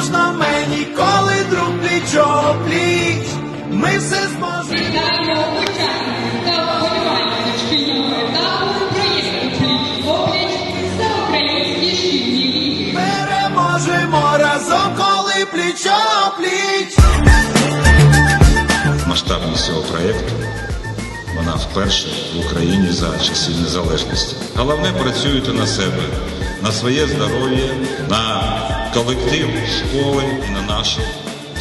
можна мені, коли друг пліч пліч. Ми все зможемо. Вітаємо учасників та вболівальників шкільного етапу проєкту «Пліч опліч» за українські шкільні. Переможемо разом, коли пліч пліч. масштабність цього проєкту. Вона вперше в Україні за часів незалежності. Головне працюйте на себе, на своє здоров'я, на колектив школи і на нашу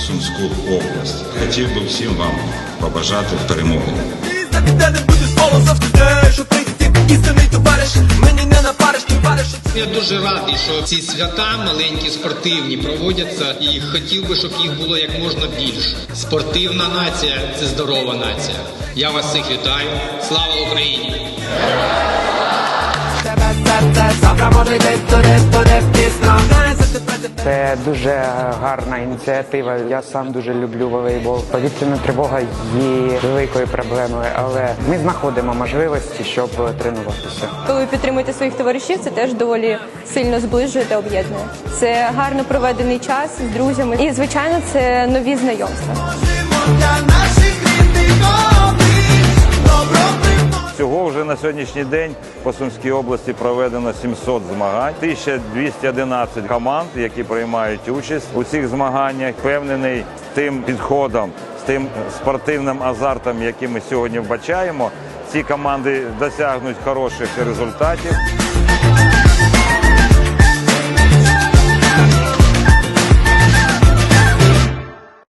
Сумську область. Хотів би всім вам побажати перемоги. Я дуже радий, що ці свята маленькі спортивні проводяться, і хотів би, щоб їх було як можна більше. Спортивна нація це здорова нація. Я вас всіх вітаю. Слава Україні! тебе серце завтра може йти Це дуже гарна ініціатива. Я сам дуже люблю волейбол. Повітряна тривога є великою проблемою, але ми знаходимо можливості, щоб тренуватися. Коли ви підтримуєте своїх товаришів, це теж доволі сильно зближує та об'єднує. Це гарно проведений час з друзями, і звичайно, це нові знайомства. На сьогоднішній день по Сумській області проведено 700 змагань, 1211 команд, які приймають участь у цих змаганнях. Впевнений тим підходом, з тим спортивним азартом, який ми сьогодні вбачаємо. Ці команди досягнуть хороших результатів.